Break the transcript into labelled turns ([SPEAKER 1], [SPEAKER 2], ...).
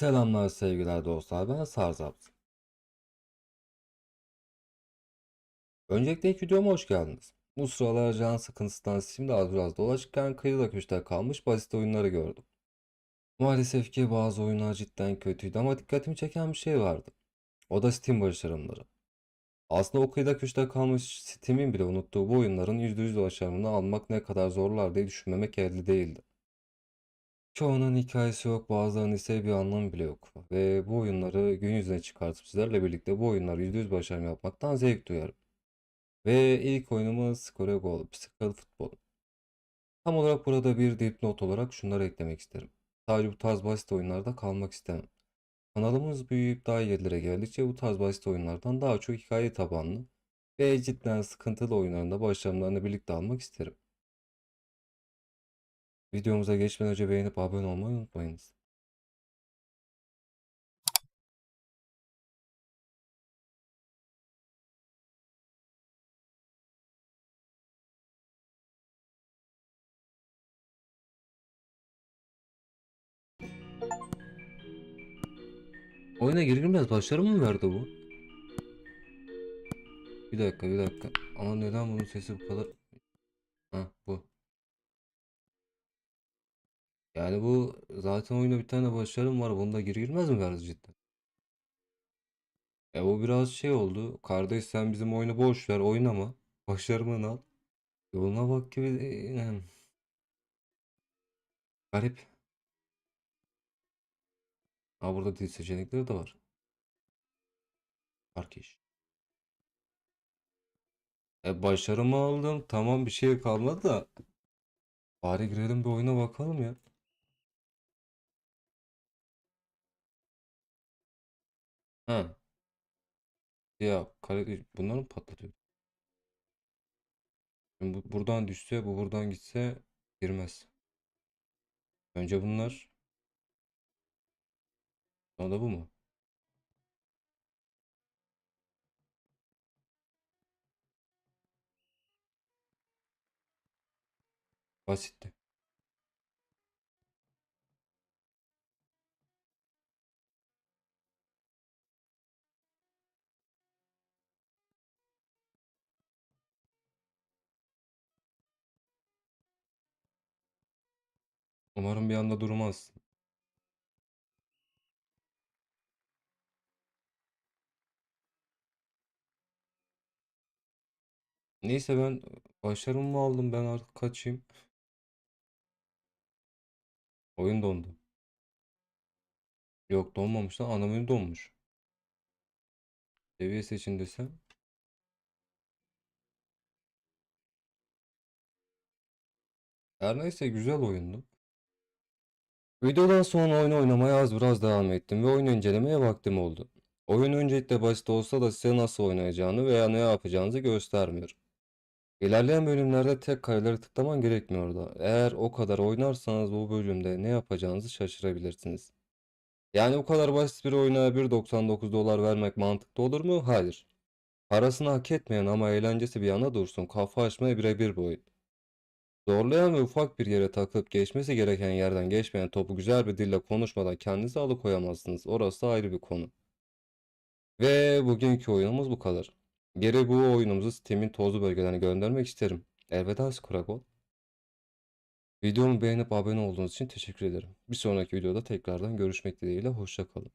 [SPEAKER 1] Selamlar sevgiler dostlar ben Sarzapt. Öncelikle ilk videoma hoş geldiniz. Bu sıralar can sıkıntısından şimdi az biraz dolaşırken kıyıda köşede kalmış basit oyunları gördüm. Maalesef ki bazı oyunlar cidden kötüydü ama dikkatimi çeken bir şey vardı. O da Steam başarımları. Aslında o kıyıda köşede kalmış Steam'in bile unuttuğu bu oyunların %100 başarımını almak ne kadar zorlar diye düşünmemek elde değildi. Çoğunun hikayesi yok, bazılarının ise bir anlamı bile yok. Ve bu oyunları gün yüzüne çıkartıp sizlerle birlikte bu oyunları %100 başarım yapmaktan zevk duyarım. Ve ilk oyunumuz Skore Goal, Physical Futbol. Tam olarak burada bir dipnot olarak şunları eklemek isterim. Sadece bu tarz basit oyunlarda kalmak istemem. Kanalımız büyüyüp daha yerlere geldikçe bu tarz basit oyunlardan daha çok hikaye tabanlı ve cidden sıkıntılı oyunlarında başarımlarını birlikte almak isterim. Videomuza geçmeden önce beğenip abone olmayı unutmayınız. Oyuna girilmez başarı mı verdi bu? Bir dakika bir dakika. Ama neden bunun sesi bu kadar... Ha bu. Yani bu zaten oyunda bir tane başarım var. Bunda gir girmez mi verdi cidden? E bu biraz şey oldu. Kardeş sen bizim oyunu boş ver oynama. Başarımını al. Yoluna bak gibi. e, Garip. Ha burada dil seçenekleri de var. Turkish. E başarımı aldım. Tamam bir şey kalmadı da. Bari girelim bir oyuna bakalım ya. Ha. Ya kare bunları mı patlatıyor? Şimdi bu buradan düşse bu buradan gitse girmez. Önce bunlar. Sonra da bu mu? Basitti. Umarım bir anda durmaz. Neyse ben başarımı aldım ben artık kaçayım. Oyun dondu. Yok donmamış lan ana menü donmuş. Seviye seçin desem. Her neyse güzel oyundu. Videodan sonra oyun oynamaya az biraz devam ettim ve oyun incelemeye vaktim oldu. Oyun öncelikle basit olsa da size nasıl oynayacağını veya ne yapacağınızı göstermiyor. İlerleyen bölümlerde tek kareleri tıklaman gerekmiyordu. Eğer o kadar oynarsanız bu bölümde ne yapacağınızı şaşırabilirsiniz. Yani o kadar basit bir oyuna 1.99 dolar vermek mantıklı olur mu? Hayır. Parasını hak etmeyen ama eğlencesi bir yana dursun kafa açmaya birebir bu oyun. Zorlayan ve ufak bir yere takıp geçmesi gereken yerden geçmeyen topu güzel bir dille konuşmadan kendinizi alıkoyamazsınız. Orası ayrı bir konu. Ve bugünkü oyunumuz bu kadar. Geri bu oyunumuzu Steam'in tozlu bölgelerine göndermek isterim. Elveda Skorakol. Videomu beğenip abone olduğunuz için teşekkür ederim. Bir sonraki videoda tekrardan görüşmek dileğiyle. Hoşça kalın.